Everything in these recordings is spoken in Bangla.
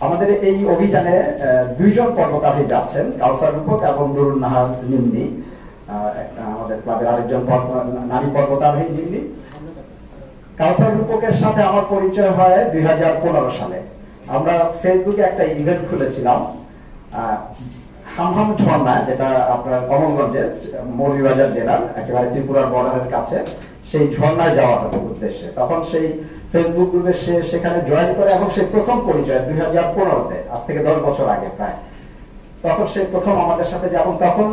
আমাদের এই অভিযানে দুইজন কর্মকারী যাচ্ছেন কাউসার রূপক এবং নুরুন নাহার আহ, আমাদের ক্লাবের আরেকজন নারী রূপকের সাথে আমার পরিচয় হয় দুই সালে। আমরা ফেসবুকে একটা ইভেন্ট খুলেছিলাম হামহাম ঝর্ণা যেটা আপনার কমলগঞ্জের জেলার একেবারে ত্রিপুরার বর্ডারের কাছে। সেই ঝর্ণায় যাওয়ার উদ্দেশ্যে। তখন সেই ফেসবুক গ্রুপে সে সেখানে জয়েন করে এবং সে প্রথম পরিচয় দুই হাজার পনেরোতে, আজ থেকে দশ বছর আগে প্রায়। তখন সে প্রথম আমাদের সাথে যেমন তখন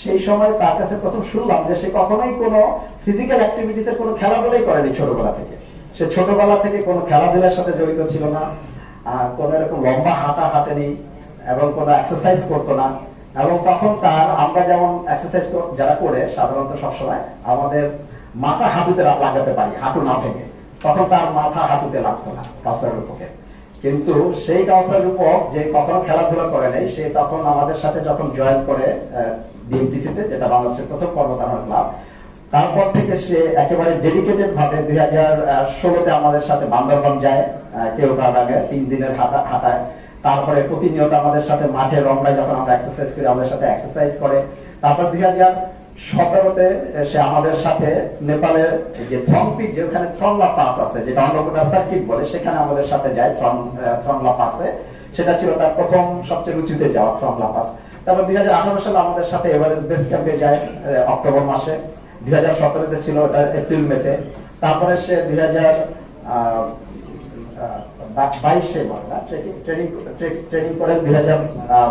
সেই সময় তার কাছে প্রথম শুনলাম যে সে কখনোই কোনো ফিজিক্যাল অ্যাক্টিভিটিস এর কোনো খেলাধুলাই করেনি ছোটবেলা থেকে। সে ছোটবেলা থেকে কোনো খেলাধুলার সাথে জড়িত ছিল না কোনো এরকম লম্বা হাঁটা হাঁটেনি এবং কোনো এক্সারসাইজ করতো না। এবং তখন তার আমরা যেমন এক্সারসাইজ যারা করে, সাধারণত সবসময় আমাদের মাথা হাঁটুতে লাগাতে পারি, হাঁটু না ভেঙে। তখন তার মাথা হাঁটুতে লাগতো না কাউসার রূপকে কিন্তু সেই কাউসার রূপক যে কখনো খেলাধুলা করে নাই, সে তখন আমাদের সাথে যখন জয়েন করে বিএমটিসিতে যেটা বাংলাদেশের প্রথম পর্বতারোহণ ক্লাব, তারপর থেকে সে একেবারে ডেডিকেটেড ভাবে দুই হাজার ষোলোতে আমাদের সাথে বান্দরবান যায় কেউ আগে তিন দিনের হাঁটা, হাঁটায়। তারপরে প্রতিনিয়ত আমাদের সাথে মাঠে রমনায় যখন আমরা এক্সারসাইজ করি, আমাদের সাথে এক্সারসাইজ করে। তারপর দুই হাজার সতেরোতে সে আমাদের সাথে নেপালে যে থ্রংপিক যেখানে থ্রংলা পাস আছে, যেটা অন্নপূর্ণা সার্কিট বলে, সেখানে আমাদের সাথে যায় থ্রং থ্রংলা পাসে সেটা ছিল তার প্রথম সবচেয়ে উঁচুতে যাওয়া থ্রংলা পাস। তারপর দুই হাজার আঠারো সালে আমাদের সাথে এভারেস্ট বেস ক্যাম্পে যায় অক্টোবর মাসে। দুই হাজার সতেরোতে ছিল ওটা এপ্রিল মেতে তারপরে সে দুই হাজার বাইশে ট্রেনিং ট্রেনিং করেন দুই হাজার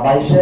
বাইশে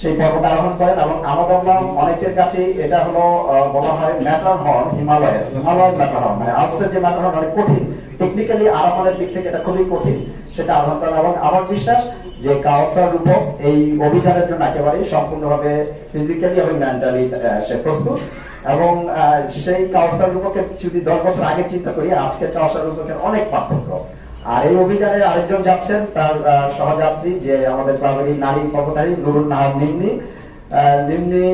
সেই পর্বত আরোহণ করেন এবং আমাদের অনেকের কাছে এটা হলো বলা হয় ম্যাটার হর্ন হিমালয়ের হিমালয়ের ম্যাটার হর্ন মানে আউটসাইড যে ম্যাটার হর্ন অনেক কঠিন। টেকনিক্যালি আরোহণের দিক থেকে এটা খুবই কঠিন, সেটা আরোহণ করেন এবং আমার বিশ্বাস যে কাউসার রূপক এই অভিযানের জন্য একেবারেই সম্পূর্ণভাবে ফিজিক্যালি এবং মেন্টালি সে প্রস্তুত। এবং সেই কাউসার রূপকের যদি দশ বছর আগে চিন্তা করি, আজকের কাউসার রূপকের অনেক পার্থক্য। আর এই অভিযানে আরেকজন যাচ্ছেন, তার সহযাত্রী, যে আমাদের ক্লাবেরই নারী কর্মচারী নুরুন নাহার নিম্নি। নিম্নি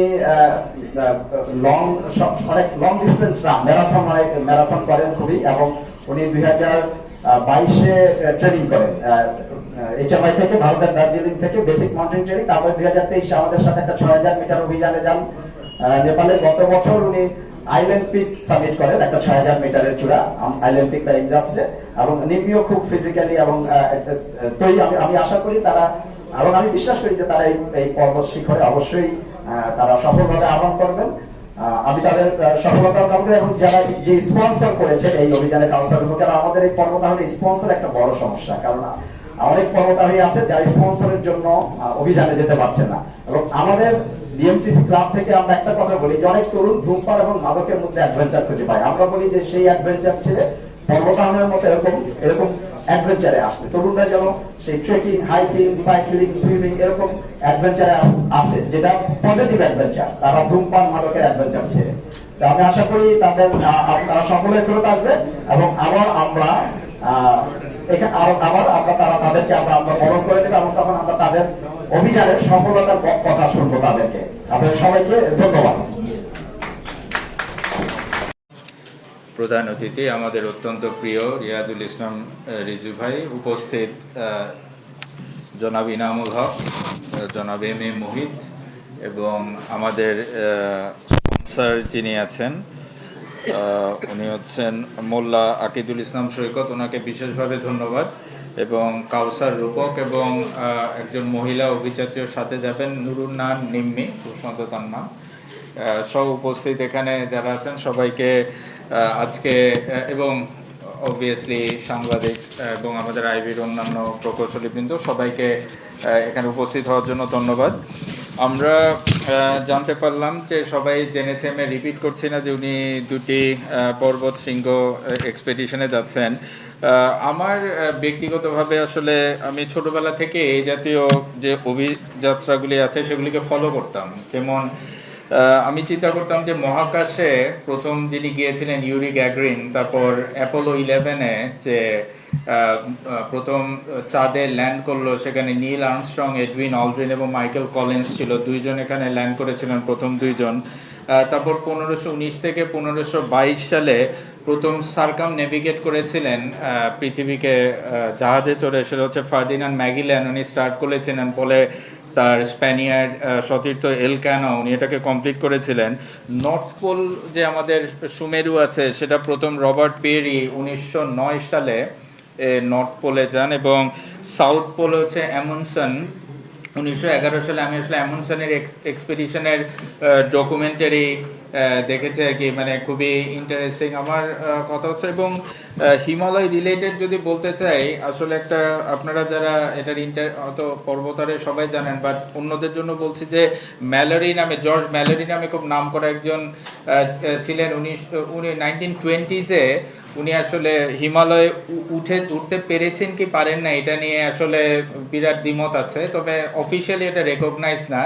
লং অনেক লং ডিস্টেন্স রান ম্যারাথন অনেক ম্যারাথন করেন খুবই, এবং উনি দুই হাজার বাইশে ট্রেনিং করেন। এইচএমআই থেকে, ভারতের দার্জিলিং থেকে বেসিক মাউন্টেন ট্রেনিং তারপরে দুই হাজার তেইশে আমাদের সাথে একটা ছয় হাজার মিটার অভিযানে যান। নেপালে গত বছর উনি আইল্যান্ড পিক সাবমিট করেন একটা ছয় হাজার মিটারের চূড়া আইল্যান্ড পিক টাইম যাচ্ছে এবং নিমিও খুব ফিজিক্যালি এবং তৈরি। আমি আমি আশা করি তারা, এবং আমি বিশ্বাস করি যে তারা এই পর্বত শিখরে অবশ্যই তারা সফলভাবে আহ্বান করবেন। আমি তাদের সফলতার কামনা এবং যারা যে স্পন্সর করেছে এই অভিযানে কাউন্সিলর কারণ আমাদের এই পর্বতারোহণে স্পন্সর একটা বড় সমস্যা। কারণ অনেক পর্বতারোহী আছে যারা স্পন্সরের জন্য অভিযানে যেতে পারছে না। এবং আমাদের ডিএমটিসি ক্লাব থেকে আমরা একটা কথা বলি, যে অনেক তরুণ ধূমপান এবং মাদকের মধ্যে অ্যাডভেঞ্চার খুঁজে পাই আমরা বলি যে সেই অ্যাডভেঞ্চার ছেড়ে পর্বতারোহণের মতো এরকম এরকম অ্যাডভেঞ্চারে আসবে তরুণরা যেন সেই ট্রেকিং হাইকিং সাইক্লিং সুইমিং এরকম অ্যাডভেঞ্চারে আসে, যেটা পজিটিভ অ্যাডভেঞ্চার তারা ধূমপান, মাদকের অ্যাডভেঞ্চার ছেড়ে। তো আমি আশা করি তাদের তারা সকলে ফেরত আসবে এবং আবার আমরা এখানে আবার আমরা তারা তাদেরকে আমরা আমরা বরণ করে নেব এবং তখন আমরা তাদের অভিযানের সফলতার কথা শুনব তাদেরকে। আপনাদের সবাইকে ধন্যবাদ। প্রধান অতিথি আমাদের অত্যন্ত প্রিয় রিয়াজুল ইসলাম রিজু ভাই উপস্থিত জনাব ইনামুল হক জনাব এম এ মোহিত এবং আমাদের স্পন্সর যিনি আছেন উনি হচ্ছেন মোল্লা আকিদুল ইসলাম সৈকত। ওনাকে বিশেষভাবে ধন্যবাদ। এবং কাউসার রূপক এবং একজন মহিলা অভিজাতীয় সাথে যাবেন নুরুন্নান নিম্মি খুব সুন্দর তার নাম সহ উপস্থিত এখানে যারা আছেন সবাইকে আজকে এবং অবভিয়াসলি সাংবাদিক এবং আমাদের আইবির অন্যান্য প্রকৌশলীবৃন্দ সবাইকে এখানে উপস্থিত হওয়ার জন্য ধন্যবাদ। আমরা জানতে পারলাম যে সবাই জেনেছে, আমি রিপিট করছি না যে উনি দুটি পর্বত শৃঙ্গ এক্সপেডিশনে যাচ্ছেন। আমার ব্যক্তিগতভাবে আসলে আমি ছোটবেলা থেকে এই জাতীয় যে অভিযাত্রাগুলি আছে সেগুলিকে ফলো করতাম। যেমন আমি চিন্তা করতাম যে মহাকাশে প্রথম যিনি গিয়েছিলেন ইউরি গ্যাগরিন তারপর অ্যাপোলো ইলেভেনে যে প্রথম চাঁদে ল্যান্ড করল, সেখানে নীল আর্মস্ট্রং, এডউইন অলড্রিন এবং মাইকেল কলিন্স ছিল। দুইজন এখানে ল্যান্ড করেছিলেন, প্রথম দুইজন। তারপর পনেরোশো উনিশ থেকে পনেরোশো বাইশ সালে প্রথম সার্কাম নেভিগেট করেছিলেন পৃথিবীকে জাহাজে চড়ে, সেটা হচ্ছে ফার্দিনান্ড ম্যাগিল্যান উনি স্টার্ট করেছিলেন। বলে তার স্প্যানিয়ার সতীর্থ এলকানো, উনি এটাকে কমপ্লিট করেছিলেন। নর্থ পোল যে আমাদের সুমেরু আছে, সেটা প্রথম রবার্ট পেরি উনিশশো নয় সালে নর্থ পোলে যান এবং সাউথ পোল হচ্ছে অ্যামনসন। উনিশশো এগারো সালে আমি আসলে অ্যামনসনের এক্সপেডিশনের ডকুমেন্টারি দেখেছি আর কি মানে খুবই ইন্টারেস্টিং আমার কথা হচ্ছে এবং হিমালয় রিলেটেড যদি বলতে চাই, আসলে একটা, আপনারা যারা এটার ইন্টার অত পর্বতারে সবাই জানেন বাট অন্যদের জন্য বলছি যে ম্যালারি নামে, জর্জ ম্যালারি নামে খুব নাম করা একজন ছিলেন। উনিশ, উনি নাইনটিন টোয়েন্টিজে উনি আসলে হিমালয়ে উঠে উঠতে পেরেছেন কি পারেন না, এটা নিয়ে আসলে বিরাট দ্বিমত আছে। তবে অফিসিয়ালি এটা রেকগনাইজ না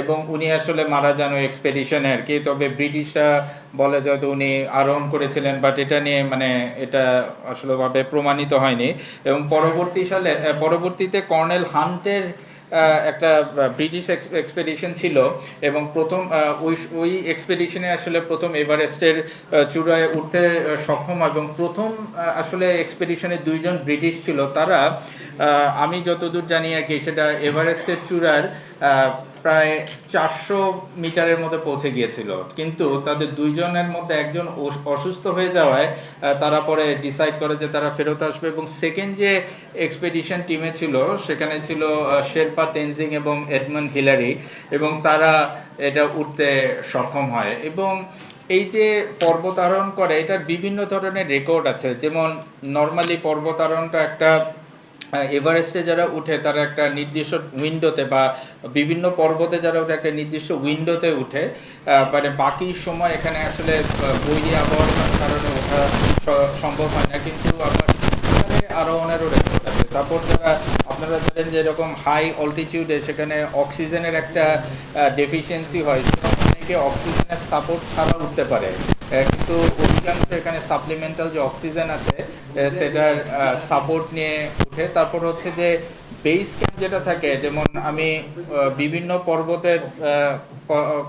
এবং উনি আসলে মারা যান ওই এক্সপেডিশনে আর কি। তবে ব্রিটিশরা বলে যে হয়তো উনি আরোহণ করেছিলেন বাট এটা নিয়ে মানে এটা আসলে ভাবে প্রমাণিত হয়নি। এবং পরবর্তী সালে পরবর্তীতে কর্নেল হান্টের একটা ব্রিটিশ এক্সপেডিশন ছিল এবং প্রথম ওই ওই এক্সপেডিশনে আসলে প্রথম এভারেস্টের চূড়ায় উঠতে সক্ষম এবং প্রথম আসলে এক্সপেডিশনে দুইজন ব্রিটিশ ছিল। তারা আমি যতদূর জানি আর কি, সেটা এভারেস্টের চূড়ার প্রায় চারশো মিটারের মধ্যে পৌঁছে গিয়েছিল। কিন্তু তাদের দুইজনের মধ্যে একজন অসুস্থ হয়ে যাওয়ায় তারা পরে ডিসাইড করে যে তারা ফেরত আসবে এবং সেকেন্ড যে এক্সপেডিশন টিমে ছিল, সেখানে ছিল শেরপা তেনজিং এবং এডমন্ড হিলারি এবং তারা এটা উঠতে সক্ষম হয় এবং এই যে পর্বতারোহণ করে, এটার বিভিন্ন ধরনের রেকর্ড আছে। যেমন নর্মালি পর্বতারোহণটা একটা এভারেস্টে যারা উঠে, তারা একটা নির্দিষ্ট উইন্ডোতে বা বিভিন্ন পর্বতে যারা উঠে, একটা নির্দিষ্ট উইন্ডোতে উঠে মানে বাকি সময় এখানে আসলে বৈরী আবহাওয়ার কারণে ওঠা সম্ভব হয় না। কিন্তু এখানে আরোহণেরও রেকর্ড আছে। তারপর যারা, আপনারা জানেন যে এরকম হাই অল্টিটিউডে সেখানে অক্সিজেনের একটা ডেফিসিয়েন্সি হয় অনেকে অক্সিজেনের সাপোর্ট ছাড়া উঠতে পারে। কিন্তু অধিকাংশ এখানে সাপ্লিমেন্টাল যে অক্সিজেন আছে সেটার সাপোর্ট নিয়ে উঠে তারপর হচ্ছে যে বেস ক্যাম্প যেটা থাকে, যেমন আমি বিভিন্ন পর্বতের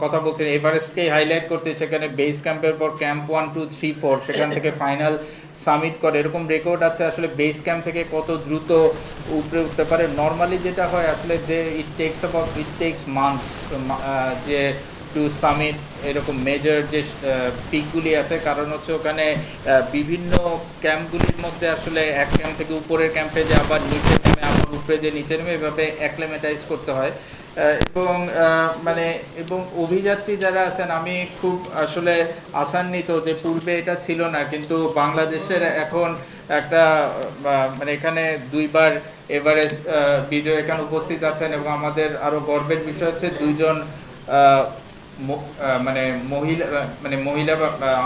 কথা বলছি এভারেস্টকেই হাইলাইট করছি, সেখানে বেস ক্যাম্পের পর camp one two three four সেখান থেকে ফাইনাল সামিট করে। এরকম রেকর্ড আছে আসলে বেস ক্যাম্প থেকে কত দ্রুত উপরে উঠতে পারে। নর্মালি যেটা হয়, আসলে যে it takes about it takes months যে টু সামিট এরকম মেজর যে পিকগুলি আছে, কারণ হচ্ছে ওখানে বিভিন্ন ক্যাম্পগুলির মধ্যে আসলে এক ক্যাম্প থেকে উপরের ক্যাম্পে যে আবার নিচে নেমে, আবার উপরে যে নিচে নেমে, এভাবে অ্যাক্লেমেটাইজ করতে হয়। এবং মানে এবং অভিযাত্রী যারা আছেন, আমি খুব আসলে আশান্বিত যে পূর্বে এটা ছিল না, কিন্তু বাংলাদেশের এখন একটা মানে এখানে দুইবার এভারেস্ট বিজয় এখানে উপস্থিত আছেন এবং আমাদের আরও গর্বের বিষয় হচ্ছে দুইজন মানে মহিলা মানে মহিলা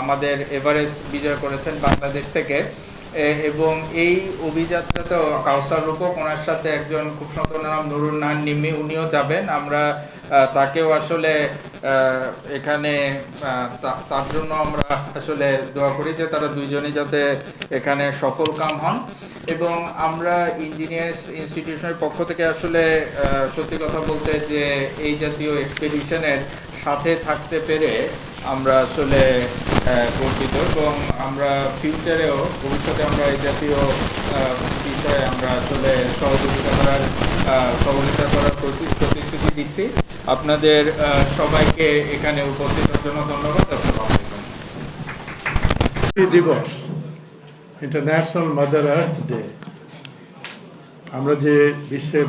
আমাদের এভারেস্ট বিজয় করেছেন বাংলাদেশ থেকে। এবং এই অভিযাত্রাতে কাউসার রূপক, ওনার সাথে একজন খুব সুন্দর নাম নুরুল নিমি উনিও যাবেন। আমরা তাকেও আসলে এখানে তার জন্য আমরা আসলে দোয়া করি যে তারা দুইজনই যাতে এখানে সফল কাম হন। এবং আমরা ইঞ্জিনিয়ার্স ইনস্টিটিউশনের পক্ষ থেকে আসলে সত্যি কথা বলতে যে এই জাতীয় এক্সপেডিশনের সাথে থাকতে পেরে আমরা আসলে গর্বিত। এবং আমরা ফিউচারেও, ভবিষ্যতে আমরা এই জাতীয় বিষয়ে আমরা আসলে সহযোগিতা করার সহযোগিতা করার প্রতিশ্রুতি দিচ্ছি। আপনাদের সবাইকে এখানে আসসালামু দিবস ইন্টারন্যাশনাল মাদার আর্থ ডে আমরা যে বিশ্বে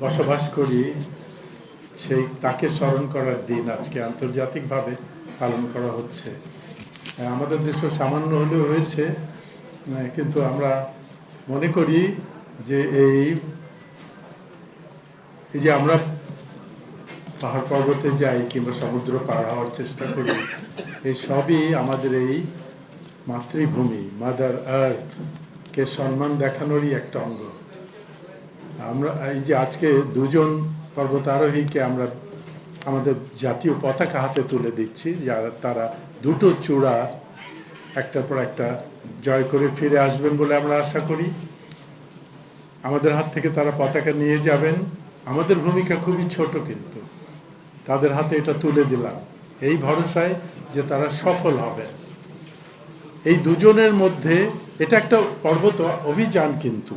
বসবাস করি, সেই তাকে স্মরণ করার দিন আজকে আন্তর্জাতিকভাবে পালন করা হচ্ছে। আমাদের দেশও সামান্য হলেও হয়েছে কিন্তু আমরা মনে করি যে এই যে আমরা পাহাড় পর্বতে যাই কিংবা সমুদ্র পার হওয়ার চেষ্টা করি, এই সবই আমাদের এই মাতৃভূমি মাদার আর্থ কে সম্মান দেখানোরই একটা অঙ্গ। আমরা, এই যে আজকে দুজন পর্বতারোহীকে আমরা আমাদের জাতীয় পতাকা হাতে তুলে দিচ্ছি, যারা, তারা দুটো চূড়া একটার পর একটা জয় করে ফিরে আসবেন বলে আমরা আশা করি। আমাদের হাত থেকে তারা পতাকা নিয়ে যাবেন। আমাদের ভূমিকা খুবই ছোট কিন্তু। তাদের হাতে এটা তুলে দিলাম। এই ভরসায় যে তারা সফল হবে। এই দুজনের মধ্যে, এটা একটা পর্বত অভিযান কিন্তু।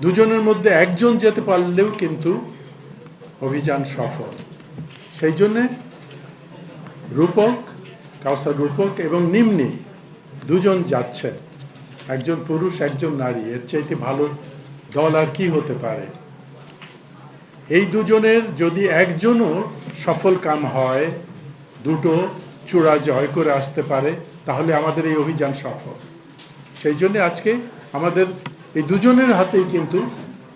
দুজনের মধ্যে একজন যেতে পারলেও কিন্তু অভিযান সফল। সেই জন্যে রূপক, কাউসার রূপক এবং নিম্নি দুজন যাচ্ছেন। একজন পুরুষ, একজন নারী। এর চাইতে ভালো দল আর কি হতে পারে? এই দুজনের যদি একজনও সফল কাম হয়, দুটো চূড়া জয় করে আসতে পারে, তাহলে আমাদের এই অভিযান সফল। সেই জন্য আজকে আমাদের এই দুজনের হাতেই কিন্তু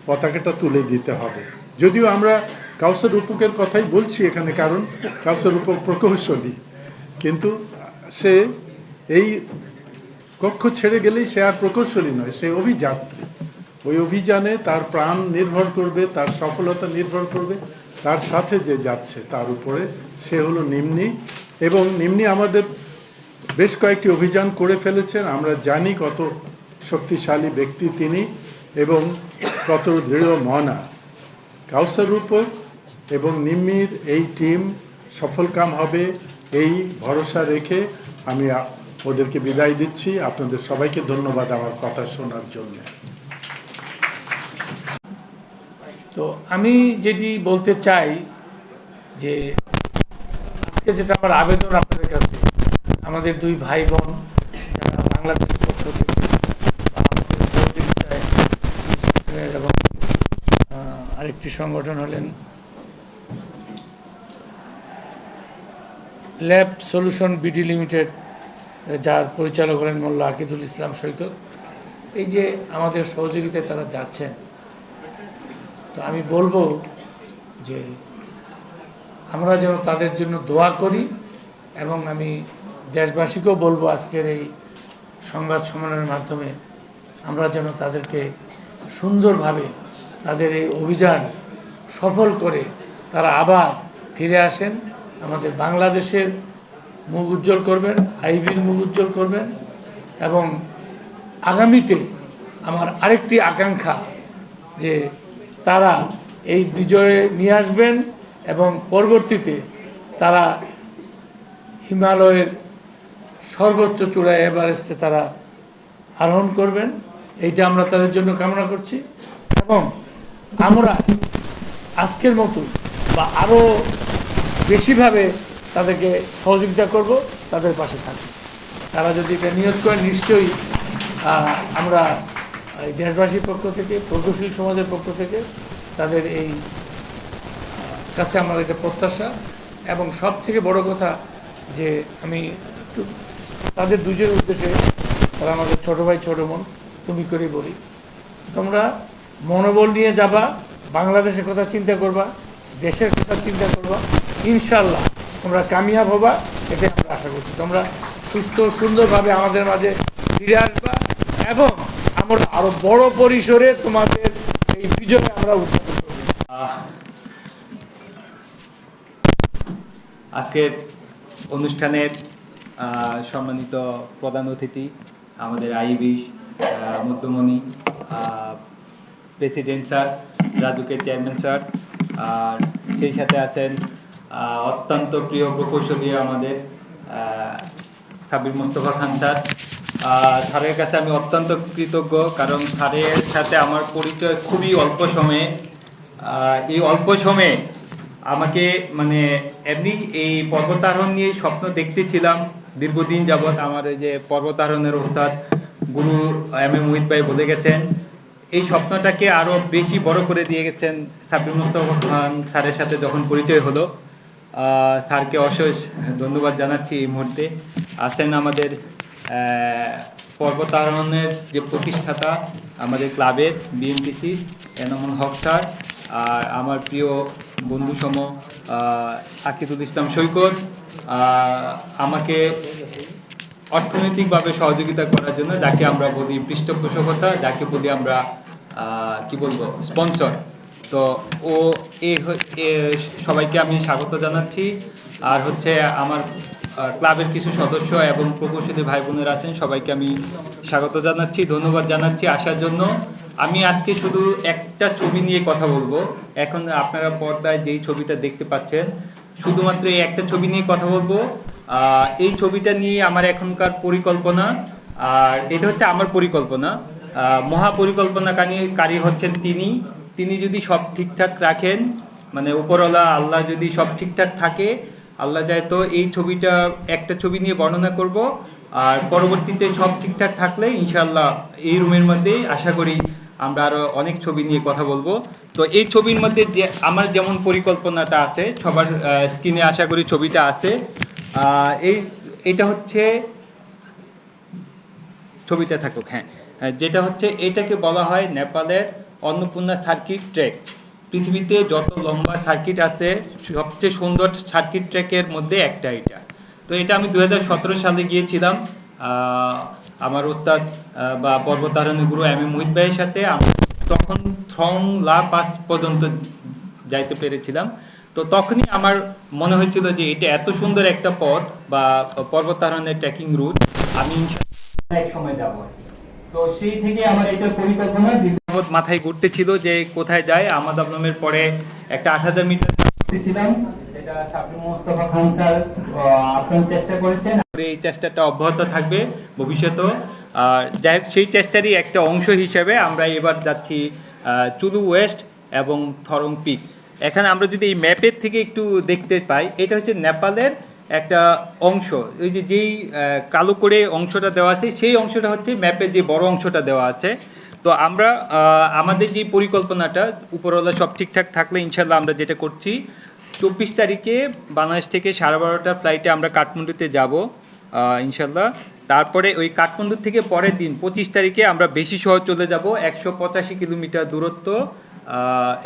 পতাকাটা তুলে দিতে হবে। যদিও আমরা কাউসার রূপকের কথাই বলছি এখানে, কারণ কাউসার রূপক প্রকৌশলী। কিন্তু সে এই কক্ষ ছেড়ে গেলেই সে আর প্রকৌশলী নয়, সে অভিযাত্রী। ওই অভিযানে তার প্রাণ নির্ভর করবে, তার সফলতা নির্ভর করবে, তার সাথে যে যাচ্ছে তার উপরে, সে হলো নিম্নি। এবং নিম্নি আমাদের বেশ কয়েকটি অভিযান করে ফেলেছেন। আমরা জানি কত শক্তিশালী ব্যক্তি তিনি এবং কত দৃঢ় মনা। কাউসার রূপক এবং নিম্নির এই টিম সফলকাম হবে, এই ভরসা রেখে আমি ওদেরকে বিদায় দিচ্ছি। আপনাদের সবাইকে ধন্যবাদ আমার কথা শোনার জন্য। তো আমি যেটি বলতে চাই যে আজকে যেটা আমার আবেদন আপনাদের কাছে, আমাদের দুই ভাই বোন যারা বাংলাদেশের পক্ষ থেকে এবং আরেকটি সংগঠন হলেন ল্যাব সলিউশন বিডি লিমিটেড, যার পরিচালক হলেন মোল্লা আকিদুল ইসলাম সৈকত। এই যে আমাদের সহযোগিতায় তারা যাচ্ছেন তো আমি বলব যে আমরা যেন তাদের জন্য দোয়া করি এবং আমি দেশবাসীকেও বলব আজকের এই সংবাদ সম্মেলনের মাধ্যমে আমরা যেন তাদেরকে সুন্দরভাবে তাদের এই অভিযান সফল করে তারা আবার ফিরে আসেন। আমাদের বাংলাদেশের মুখ উজ্জ্বল করবেন, আইবির মুখ উজ্জ্বল করবেন এবং আগামীতে আমার আরেকটি আকাঙ্ক্ষা যে তারা এই বিজয়ে নিয়ে আসবেন এবং পরবর্তীতে তারা হিমালয়ের সর্বোচ্চ চূড়ায় এভারেস্টে তারা আরোহণ করবেন। এইটা আমরা তাদের জন্য কামনা করছি। এবং আমরা আজকের মতো বা আরও বেশিভাবে তাদেরকে সহযোগিতা করব, তাদের পাশে থাকব। তারা যদি এটা নিয়োগ করেন, নিশ্চয়ই আমরা এই দেশবাসীর পক্ষ থেকে, প্রগতিশীল সমাজের পক্ষ থেকে তাদের এই কাছে আমার এটা প্রত্যাশা এবং সব থেকে বড় কথা যে আমি একটু তাদের দুজনের উদ্দেশ্যে তারা আমাদের ছোটো ভাই, ছোটো বোন, তুমি করেই বলি। তোমরা মনোবল নিয়ে যাবা, বাংলাদেশের কথা চিন্তা করবা, দেশের কথা চিন্তা করবা ইনশাল্লাহ তোমরা কামিয়াব হবা, এটাই আমরা আশা করছি। তোমরা সুস্থ, সুন্দরভাবে আমাদের মাঝে ফিরে আসবা এবং আমরা আরও বড় পরিসরে তোমাদের এই বিজয় আমরা উদ্যাপন করব। আজকের অনুষ্ঠানের সম্মানিত প্রধান অতিথি আমাদের আইবি মধ্যমণি প্রেসিডেন্ট স্যার, রাজুকের চেয়ারম্যান স্যার, আর সেই সাথে আছেন অত্যন্ত প্রিয় প্রকৌশলী আমাদের সাবির মোস্তফা খান স্যার স্যারের কাছে আমি অত্যন্ত কৃতজ্ঞ, কারণ স্যারের সাথে আমার পরিচয় খুবই অল্প সময়ে। এই অল্প সময়ে আমাকে মানে এমনি এই পর্বতারোহণ নিয়ে স্বপ্ন দেখতেছিলাম। দীর্ঘদিন যাবৎ আমার যে পর্বতারোহণের ওস্তাদ গুরু এম এ মোহিত ভাই বলে গেছেন। এই স্বপ্নটাকে আরও বেশি বড় করে দিয়ে গেছেন সাবির মুস্তফা খান স্যারের সাথে যখন পরিচয় হলো। স্যারকে অশেষ ধন্যবাদ জানাচ্ছি এই মুহূর্তে। আছেন আমাদের পর্বতারোহণের যে প্রতিষ্ঠাতা আমাদের ক্লাবের বিএমটিসি এনামুল হক স্যার, আর আমার প্রিয় বন্ধুসম আকিদুল ইসলাম সৈকত আমাকে অর্থনৈতিকভাবে সহযোগিতা করার জন্য যাকে আমরা বলি পৃষ্ঠপোষকতা, যাকে বলি আমরা কি বলব, স্পন্সর। তো ও এ সবাইকে আমি স্বাগত জানাচ্ছি। আর হচ্ছে আমার ক্লাবের কিছু সদস্য এবং প্রকৌশলী ভাই বোনেরা আছেন সবাইকে আমি স্বাগত জানাচ্ছি ধন্যবাদ জানাচ্ছি আসার জন্য। আমি আজকে শুধু একটা ছবি নিয়ে কথা বলব। এখন আপনারা পর্দায় যেই ছবিটা দেখতে পাচ্ছেন শুধুমাত্র এই একটা ছবি নিয়ে কথা বলব। এই ছবিটা নিয়ে আমার এখনকার পরিকল্পনা আর এটা হচ্ছে আমার পরিকল্পনা। আহ, মহাপরিকল্পনাকারী কারী হচ্ছেন তিনি। তিনি যদি সব ঠিকঠাক রাখেন মানে উপরওয়ালা আল্লাহ যদি সব ঠিকঠাক থাকে আল্লাহ চায় তো এই ছবিটা একটা ছবি নিয়ে বর্ণনা করব। আর পরবর্তীতে সব ঠিকঠাক থাকলে ইনশাল্লাহ এই রুমের মধ্যেই আশা করি আমরা আরও অনেক ছবি নিয়ে কথা বলব। তো এই ছবির মধ্যে যে আমার যেমন পরিকল্পনাটা আছে, সবার স্ক্রিনে আশা করি ছবিটা আছে। এই, এটা হচ্ছে ছবিটা থাকুক হ্যাঁ। যেটা হচ্ছে এটাকে বলা হয় নেপালের অন্নপূর্ণা সার্কিট ট্র্যাক পৃথিবীতে যত লম্বা সার্কিট আছে, সবচেয়ে সুন্দর সার্কিট ট্র্যাকের মধ্যে একটা এটা। তো এটা আমি দুই হাজার সতেরো সালে গিয়েছিলাম। আমার ওস্তাদ বা পর্বতারোহী গুরু এম এ মোহিত ভাইয়ের সাথে। আমি তখন থ্রং লা পাস পর্যন্ত যাইতে পেরেছিলাম। তো তখনই আমার মনে হয়েছিল যে এটা এত সুন্দর একটা পথ বা পর্বতারোহণের ট্রেকিং রুট আমি এক সময় যাব। তো সেই থেকে আমার এটা পরিকল্পনা দীর্ঘ মাথায় ঘুরতে ছিল যে কোথায় যায় আমাদ আবলমের পরে একটা আট হাজার মিটার ছিলাম এটা সাবরি মোস্তফা খান স্যার আপনার চেষ্টা করেছেন। এই চেষ্টাটা অব্যাহত থাকবে ভবিষ্যতেও। আর যাই হোক সেই চেষ্টারই একটা অংশ হিসেবে আমরা এবার যাচ্ছি চুলু ওয়েস্ট এবং থরং পিক। এখানে আমরা যদি এই ম্যাপের থেকে একটু দেখতে পাই এটা হচ্ছে নেপালের একটা অংশ ওই যে যেই কালো করে অংশটা দেওয়া আছে, সেই অংশটা হচ্ছে ম্যাপের যে বড় অংশটা দেওয়া আছে। তো আমরা আমাদের যে পরিকল্পনাটা, উপরওয়ালা সব ঠিকঠাক থাকলে ইনশাল্লাহ আমরা যেটা করছি, চব্বিশ তারিখে বাংলাদেশ থেকে সাড়ে বারোটার ফ্লাইটে আমরা কাঠমান্ডুতে যাব ইনশাল্লাহ তারপরে ওই কাঠমান্ডু থেকে পরের দিন, পঁচিশ তারিখে আমরা বেশি শহর চলে যাব, একশো পঁচাশি কিলোমিটার দূরত্ব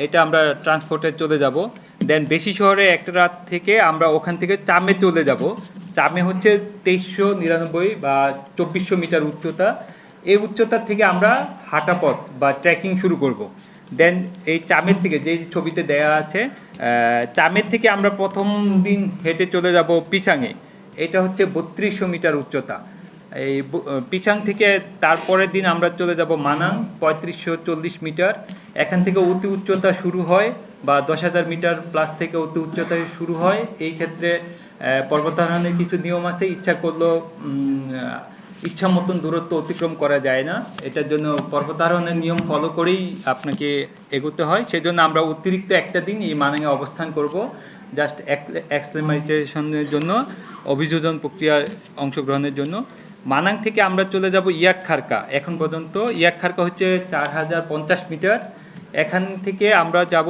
এটা আমরা ট্রান্সপোর্টে চলে যাব। দেন বেশি শহরে একটা রাত থেকে আমরা ওখান থেকে চামে চলে যাব। চামে হচ্ছে তেইশশো নিরানব্বই বা চব্বিশশো মিটার উচ্চতা। এই উচ্চতার থেকে আমরা হাঁটা পথ বা ট্রেকিং শুরু করব। দেন এই চামের থেকে যে ছবিতে দেয়া আছে চামের থেকে আমরা প্রথম দিন হেঁটে চলে যাব পিছাঙে এটা হচ্ছে বত্রিশশো মিটার উচ্চতা। এই পিছাং থেকে তারপরের দিন আমরা চলে যাব মানাং, পঁয়ত্রিশশো চল্লিশ মিটার। এখান থেকে অতি উচ্চতা শুরু হয় বা দশ হাজার মিটার প্লাস থেকে অতি উচ্চতায় শুরু হয়। এই ক্ষেত্রে পর্বতারোহণের কিছু নিয়ম আছে। ইচ্ছা করলেও ইচ্ছা মতন দূরত্ব অতিক্রম করা যায় না। এটার জন্য পর্বতারোহণের নিয়ম ফলো করেই আপনাকে এগোতে হয়। সেই জন্য আমরা অতিরিক্ত একটা দিন এই মানাঙে অবস্থান করব। জাস্ট এক্সক্লেমাইজেশনের জন্য, অভিযোজন প্রক্রিয়ার অংশগ্রহণের জন্য। মানাং থেকে আমরা চলে যাব ইয়াক খারকা এখন পর্যন্ত ইয়াক খারকা হচ্ছে চার হাজার পঞ্চাশ মিটার। এখান থেকে আমরা যাব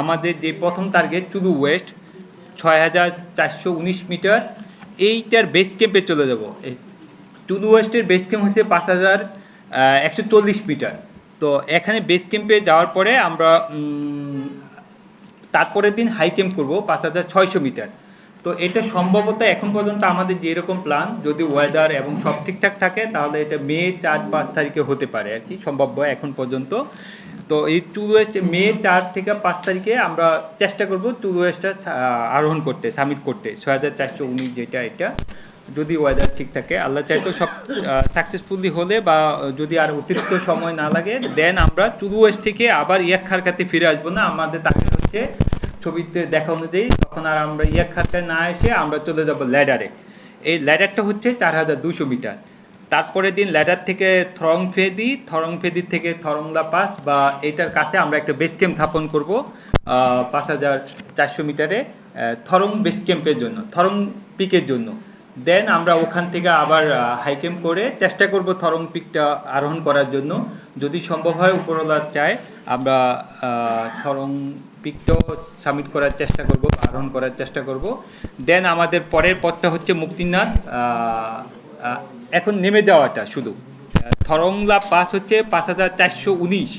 আমাদের যে প্রথম টার্গেট টুলু ওয়েস্ট ছয় হাজার চারশো উনিশ মিটার এইটার বেস ক্যাম্পে চলে যাব। টুলু ওয়েস্টের বেস ক্যাম্প হচ্ছে পাঁচ হাজার একশো চল্লিশ মিটার তো এখানে বেস ক্যাম্পে যাওয়ার পরে আমরা তারপরের দিন হাই ক্যাম্প করব, পাঁচ হাজার ছয়শো মিটার তো এটা সম্ভবত এখন পর্যন্ত আমাদের যেরকম প্ল্যান যদি ওয়েদার এবং সব ঠিকঠাক থাকে, তাহলে এটা মে চার পাঁচ তারিখে হতে পারে আর কি, সম্ভাব্য এখন পর্যন্ত। তো এই ওয়েস্ট মে চার থেকে পাঁচ তারিখে আমরা চেষ্টা করব টুল ওয়েস্টটা আরোহণ করতে সামিট করতে। ছয় হাজার চারশো উনিশ যেটা এটা, যদি ওয়েদার ঠিক থাকে। আল্লাহ চাইতো সব সাকসেসফুলি হলে বা যদি আর অতিরিক্ত সময় না লাগে দেন আমরা চুরু ওয়েস্ট থেকে আবার ইয়াক খারকাতে ফিরে আসব না। আমাদের টার্গেট হচ্ছে ছবিতে দেখা অনুযায়ী তখন আর আমরা ইয়াক খারকায় না এসে আমরা চলে যাব ল্যাডারে এই ল্যাডারটা হচ্ছে চার হাজার দুশো মিটার। তারপরের দিন ল্যাডার থেকে থরং ফেদি থরং ফেদি থেকে থরংলা পাস বা এটার কাছে আমরা একটা বেস ক্যাম্প স্থাপন করব পাঁচ হাজার চারশো মিটারে থরং বেস ক্যাম্পের জন্য, থরং পিকের জন্য। দেন আমরা ওখান থেকে আবার হাই ক্যাম্প করে চেষ্টা করব থরং পিকটা আরোহণ করার জন্য। যদি সম্ভব হয় উপরওয়ালা চায়, আমরা থরং পিকটাও সাবমিট করার চেষ্টা করব, আরোহণ করার চেষ্টা করব। দেন আমাদের পরের পথটা হচ্ছে মুক্তিনাথ এখন নেমে যাওয়াটা শুধু। থরংলা পাস হচ্ছে পাঁচ হাজার চারশো উনিশ।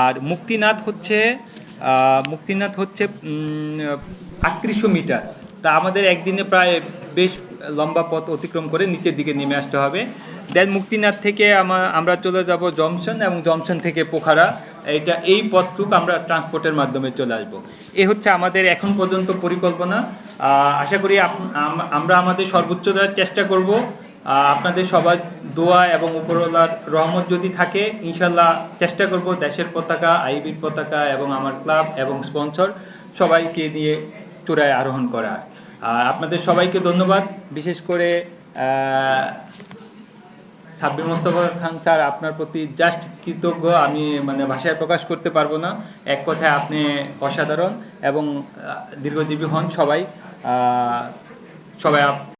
আর মুক্তিনাথ হচ্ছে মুক্তিনাথ হচ্ছে আটত্রিশশো মিটার। তা আমাদের একদিনে প্রায় বেশ লম্বা পথ অতিক্রম করে নিচের দিকে নেমে আসতে হবে। দেন মুক্তিনাথ থেকে আমরা চলে যাব জমশন এবং জমশন থেকে পোখারা। এটা এই পথটুক আমরা ট্রান্সপোর্টের মাধ্যমে চলে আসব। এ হচ্ছে আমাদের এখন পর্যন্ত পরিকল্পনা। আশা করি আমরা আমাদের সর্বোচ্চ দেওয়ার চেষ্টা করব। আপনাদের সবার দোয়া এবং উপরওয়ালার রহমত যদি থাকে, ইনশাল্লাহ চেষ্টা করব দেশের পতাকা, আইবির পতাকা এবং আমার ক্লাব এবং স্পন্সর সবাইকে নিয়ে চূড়ায় আরোহণ করা। আর আপনাদের সবাইকে ধন্যবাদ। বিশেষ করে সাব্বির মোস্তফা খান স্যার, আপনার প্রতি জাস্ট কৃতজ্ঞ। আমি মানে ভাষায় প্রকাশ করতে পারব না। এক কথায় আপনি অসাধারণ এবং দীর্ঘজীবী হন সবাই। সবাই